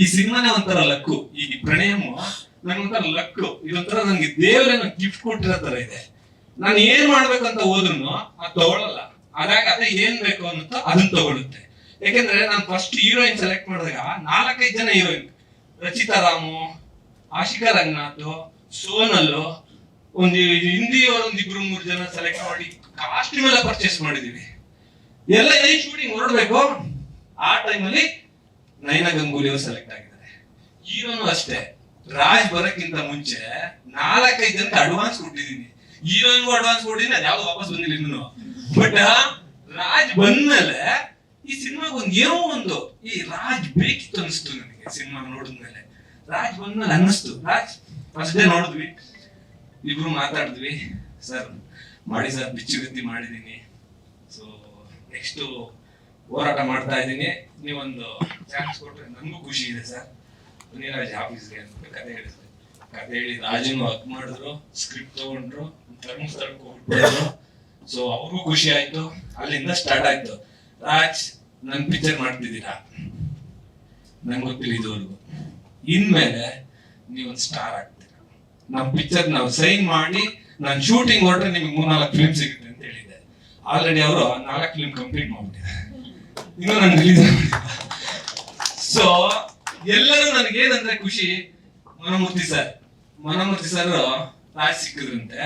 ಈ ಸಿನಿಮಾನೇ ಒಂಥರ ಲಕ್ಕು. ಈ ಪ್ರಣಯಮ ನನ್ಗೊಂಥರ ಲಕ್ಕು. ಇದೊಂಥರ ನನ್ಗೆ ದೇವರೇನೋ ಗಿಫ್ಟ್ ಕೊಟ್ಟಿರೋ ತರ ಇದೆ. ನಾನು ಏನ್ ಮಾಡ್ಬೇಕಂತ ಹೋದ್ರು ಅದು ತಗೊಳಲ್ಲ. ಅದಾಗ ಅದೇ ಏನ್ ಬೇಕು ಅನ್ನುತ್ತೋ ಅದನ್ನ ತಗೊಳುತ್ತೆ. ಯಾಕೆಂದ್ರೆ ನಾನು ಫಸ್ಟ್ ಹೀರೋಯಿನ್ ಸೆಲೆಕ್ಟ್ ಮಾಡಿದಾಗ ನಾಲ್ಕೈದು ಜನ ಹೀರೋಯಿನ್ ರಚಿತಾ ರಾಮು, ಆಶಿಕಾ ರಂಗನಾಥ್, ಸೋನಲ್ಲು, ಒಂದು ಹಿಂದಿ ಒಂದ್ ಇಬ್ರು ಮೂರು ಜನ ಸೆಲೆಕ್ಟ್ ಮಾಡಿ ಕಾಸ್ಟ್ಯೂಮ್ ಎಲ್ಲ ಪರ್ಚೇಸ್ ಮಾಡಿದೀವಿ. ಎಲ್ಲ ಏನ್ ಶೂಟಿಂಗ್ ಹೊರಡ್ಬೇಕು? ಆ ಟೈಮಲ್ಲಿ ನಯನ ಗಂಗೂಲಿ ಅವರು ಸೆಲೆಕ್ಟ್ ಆಗಿದ್ದಾರೆ. ಹೀರೋನು ಅಷ್ಟೇ. ರಾಜ್ ಬರಕ್ಕಿಂತ ಮುಂಚೆ ನಾಲ್ಕೈದು ಜನಕ್ಕೆ ಅಡ್ವಾನ್ಸ್ ಕೊಟ್ಟಿದ್ದೀನಿ. ಹೀರೋಯಿನ್ಗೂ ಅಡ್ವಾನ್ಸ್ ಕೊಟ್ಟಿದ್ದೀನಿ ಅದು ಯಾವ್ದು ವಾಪಸ್ ಬಂದಿಲ್ಲ ಇನ್ನು. ಬಟ್ ರಾಜ್ ಬಂದ್ಮೇಲೆ ಈ ಸಿನಿಮಾಗ ಒಂದ್ ಏನೋ ಒಂದು, ಈ ರಾಜ್ ಬೇಕಿತ್ತು ಅನಿಸ್ತು ನನಗೆ ಸಿನಿಮಾ ನೋಡಿದ್ಮೇಲೆ ರಾಜ್ ಬಂದ್ಮೇಲೆ ಅನ್ನಿಸ್ತು. ರಾಜ್ ಫಸ್ಟ್ ಡೇ ನೋಡಿದ್ವಿ. ಇಬ್ರು ಮಾತಾಡಿದ್ವಿ. ಸರ್, ಮಾಡಿ ಸರ್ ಬಿಚ್ಚುಗತ್ತಿ ಮಾಡಿದೀನಿ ಸೊ ನೆಕ್ಸ್ಟ್ ಹೋರಾಟ ಮಾಡ್ತಾ ಇದ್ದೀನಿ. ನೀವೊಂದು ಚಾನ್ಸ್ ಕೊಟ್ರೆ ನನಗೂ ಖುಷಿ ಇದೆ ಸರ್. ಮುನಿರಾಜ್ ಆಫೀಸ್ಗೆ ಅಂತ ಕತೆ ಸರ್ ಕತೆ ಹೇಳಿ ರಾಜನು ಹಕ್ ಮಾಡಿದ್ರು ಸ್ಕ್ರಿಪ್ಟ್ ತಗೊಂಡ್ರು ಧರ್ಮಸ್ಥಳಕ್ಕೆ ಹೋಗ್ಬಿಟ್ರು. ಸೊ ಅವ್ರಿಗೂ ಖುಷಿ ಆಯ್ತು. ಅಲ್ಲಿಂದ ಸ್ಟಾರ್ಟ್ ಆಯ್ತು. ರಾಜ್, ನನ್ ಪಿಕ್ಚರ್ ಮಾಡ್ತಿದ್ದೀರಾ? ನಂಗೆ ಗೊತ್ತಿಲ್ಲ ಇದುವರೆಗೂ. ಇನ್ಮೇಲೆ ನೀವೊಂದು ಸ್ಟಾರ್ ಆಗ್ತೀರಾ. ನಮ್ ಪಿಕ್ಚರ್ ನಾವು ಸೈನ್ ಮಾಡಿ, ನಾನು ಶೂಟಿಂಗ್ ಹೊರಟ್ರೆ ನಿಮ್ಗೆ ಮೂರ್ನಾಲ್ಕು ಫಿಲ್ಮ್ ಸಿಗುತ್ತೆ ಅಂತ ಹೇಳಿದ್ದೆ. ಆಲ್ರೆಡಿ ಅವರು ನಾಲ್ಕು ಫಿಲ್ಮ್ ಕಂಪ್ಲೀಟ್ ಮಾಡ್ಬಿಟ್ಟಿದ್ದಾರೆ. ಇನ್ನೂ ನಾನು ರಿಲೀಸ್ ಸೊ ಎಲ್ಲರೂ ನನಗೆ ಏನಂದ್ರೆ ಖುಷಿ. ಮನಮೂರ್ತಿ ಸರ್ ಮನಮೂರ್ತಿ ಸರ್ ರಾಜ್ ಸಿಕ್ಕಿದ್ರಂತೆ,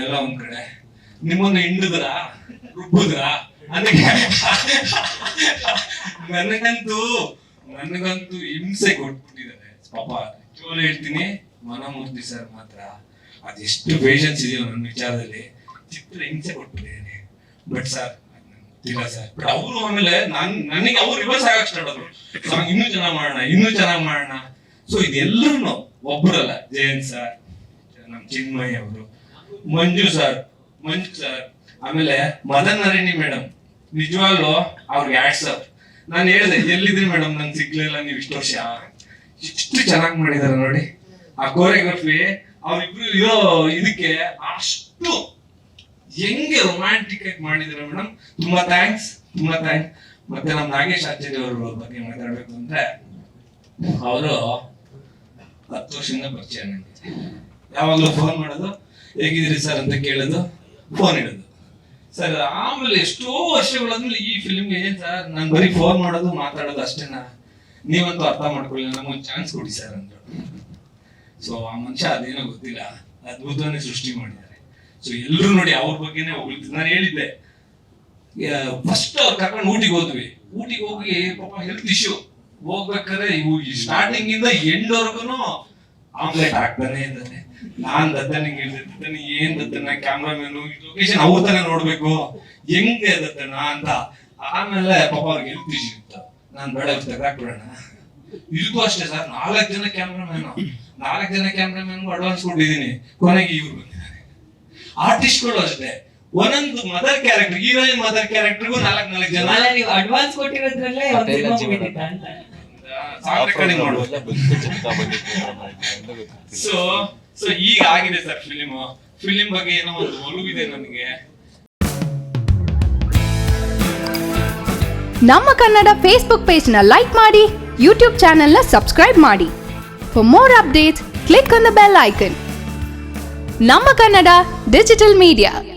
ಎಲ್ಲ ಒಂದ್ ಕಡೆ. ನಿಮ್ಮನ್ನ ಹಿಂಡಿದ್ರ? ರುಬ್ಬಿದ್ರ? ಅದಕ್ಕೆ ನನಗಂತೂ ನನಗಂತೂ ಹಿಂಸೆ ಕೊಟ್ಬಿಟ್ಟಿದ್ದಾರೆ. ಪಾಪ, ಚೋಲ ಹೇಳ್ತೀನಿ, ಮನಮೂರ್ತಿ ಸರ್ ಮಾತ್ರ. ಅದೆಷ್ಟು ಪೇಷನ್ಸ್ ಇದೆಯೋ ನನ್ನ ವಿಚಾರದಲ್ಲಿ. ಚಿತ್ರ ಹಿಂಸೆ ಕೊಟ್ಬಿಟ್ಟಿದ್ದೇನೆ ಬಟ್ ಸರ್ ಗೊತ್ತಿಲ್ಲ ಸರ್. ಅವರು ಆಮೇಲೆ ನನ್, ನನಗೆ ಅವ್ರು ರಿವರ್ಸ್ ಆಗಕ್ ಸ್ಟಾರ್ಟ್ ಆದ್ರು ಇನ್ನೂ ಚೆನ್ನಾಗ್ ಮಾಡೋಣ, ಇನ್ನೂ ಚೆನ್ನಾಗ್ ಮಾಡೋಣ. ಸೊ ಇದೆಲ್ಲರೂ ಒಬ್ಬರಲ್ಲ ಜಯಂತ್ ಸರ್, ನಮ್ ಚಿನ್ಮಯ್ ಅವರು, ಮಂಜು ಸರ್ ಮಂಜು ಸರ್, ಆಮೇಲೆ ಮದನ್ ನರೇಣಿ ಮೇಡಮ್. ನಿಜವಾಗ್ಲೂ ಅವ್ರಿಗೆ ಸರ್ ನಾನು ಹೇಳಿದೆ, ಎಲ್ಲಿದ್ರಿ ಮೇಡಮ್? ನಂಗೆ ಸಿಗ್ಲಿಲ್ಲ ನೀವು ಇಷ್ಟು ವರ್ಷ. ಇಷ್ಟು ಚೆನ್ನಾಗಿ ಮಾಡಿದಾರೆ ನೋಡಿ. ಆ ಕೋರಿಯೋಗ್ರಫಿ ಅವ್ರಿಬ್ರು ಇರೋ ಇದಕ್ಕೆ ಅಷ್ಟು ಹೆಂಗೆ ರೊಮ್ಯಾಂಟಿಕ್ ಆಗಿ ಮಾಡಿದಾರೆ ಮೇಡಮ್ ತುಂಬಾ ಥ್ಯಾಂಕ್ಸ್ ತುಂಬಾ ಥ್ಯಾಂಕ್ಸ್ ಮತ್ತೆ ನಮ್ ನಾಗೇಶ್ ಆಚಾರ್ಯ ಅವರ ಬಗ್ಗೆ ಮಾತಾಡ್ಬೇಕು ಅಂದ್ರೆ ಅವರು ಹತ್ತು ವರ್ಷದಿಂದ ಪರಿಚಯ ನನಗೆ ಯಾವಾಗಲೂ ಫೋನ್ ಮಾಡೋದು ಹೇಗಿದ್ರಿ ಸರ್ ಅಂತ ಕೇಳೋದು ಫೋನ್ ಇಡೋದು. ಸರ್ ಆಮೇಲೆ ಎಷ್ಟೋ ವರ್ಷಗಳಾದ್ಮೇಲೆ ಈ ಫಿಲ್ಮ್ಗೆ ಏನ್ ಸರ್ ನಾನು ಬರೀ ಫೋನ್ ಮಾಡೋದು, ಮಾತಾಡೋದು ಅಷ್ಟೇನಾ ನೀವಂತೂ ಅರ್ಥ ಮಾಡ್ಕೊಳ್ಳಿ, ನಮಗೊಂದು ಚಾನ್ಸ್ ಕೊಡಿ ಸರ್ ಅಂತ ಸೊ ಆ ಮನುಷ್ಯ ಅದೇನೋ ಗೊತ್ತಿಲ್ಲ, ಅದ್ಭುತವನ್ನೇ ಸೃಷ್ಟಿ ಮಾಡಿದ್ದಾರೆ. ಸೊ ಎಲ್ಲರೂ ನೋಡಿ ಅವ್ರ ಬಗ್ಗೆನೇ ಹೊಗಳಿದ್ರು ನಾನು ಹೇಳಿದ್ದೆ. ಫಸ್ಟ್ ಅವ್ರು ಕರ್ಕೊಂಡು ಊಟಿಗೆ ಹೋದ್ವಿ. ಊಟಿಗೆ ಹೋಗಿ ಪಾಪ ಹೆಲ್ತ್ ಇಶ್ಯೂ ಹೋಗ್ಬೇಕಾದ್ರೆ ಇವು ಸ್ಟಾರ್ಟಿಂಗ್ ಇಂದ ಎಂಡ್ವರೆಗೂ ಆಮ್ಲೆಟ್ ಹಾಕ್ತಾನೆ ಇದ್ದಾನೆ ನಾನ್ ದತ್ತನಿಗೆ ಹೇಳಿದೆ ದತ್ತನಿ ಏನ್ ದತ್ತನ ಕ್ಯಾಮ್ರಾಮನ್ ಲೊಕೇಶನ್ ಅವ್ರ ತಾನೇ ನೋಡ್ಬೇಕು. ಹೆಂಗೆ ದತ್ತನ ಅಂತ. ಆಮೇಲೆ ಪಾಪ ಅವ್ರಿಗೆ ಹೆಲ್ತ್ ಇಶ್ಯೂ ಇತ್ತು. ನಾನ್ ಬೇಡ ತೆಗ್ದಾಕ್ಬಿಡೋಣ ಇದಕ್ಕೂ ಅಷ್ಟೇ ಸರ್, ನಾಲ್ಕು ಜನ ಕ್ಯಾಮ್ರಾಮನ್ ನಾಲ್ಕು ಜನ ಕ್ಯಾಮ್ರಾಮನ್ ಅಡ್ವಾನ್ಸ್ ಕೊಟ್ಟಿದ್ದೀನಿ. ಕೊನೆಗೆ ಇವ್ರು ಬಂದಿದ್ದಾರೆ. ಆರ್ಟಿಸ್ಟ್ಗಳು ಅಷ್ಟೇ. ಒಂದೊಂದು ಮದರ್ ಕ್ಯಾರೆಕ್ಟರ್ ಹೀರೋಯಿನ್ ಮದರ್ ಕ್ಯಾರೆಕ್ಟರ್ಗೂ ನಾಲ್ಕು ನಾಲ್ಕು ಜನ. ಅಲ್ಲ ನೀವು ಅಡ್ವಾನ್ಸ್ ಕೊಟ್ಟಿರೋದ್ರಲ್ಲೇ ಒಂದ್ ಜೀವನ. ಮುಗಿದಿತ್ತ ಅಂತ. ಸೊ ಸೊ ಈಗ ಆಗಿದೆ ಸರ್ ಫಿಲಿಮ್ ಫಿಲಿಂ ಬಗ್ಗೆ ಏನೋ ಒಂದು ಒಲವಿದೆ ನನಗೆ. ನಮ್ಮ ಕನ್ನಡ ಫೇಸ್ಬುಕ್ ಪೇಜ್ನ ಲೈಕ್ ಮಾಡಿ ಯೂಟ್ಯೂಬ್ನ ಸಬ್ಸ್ಕ್ರೈಬ್ ಮಾಡಿ. For more updates click on the bell icon ನಮ್ಮ ಕನ್ನಡ digital media.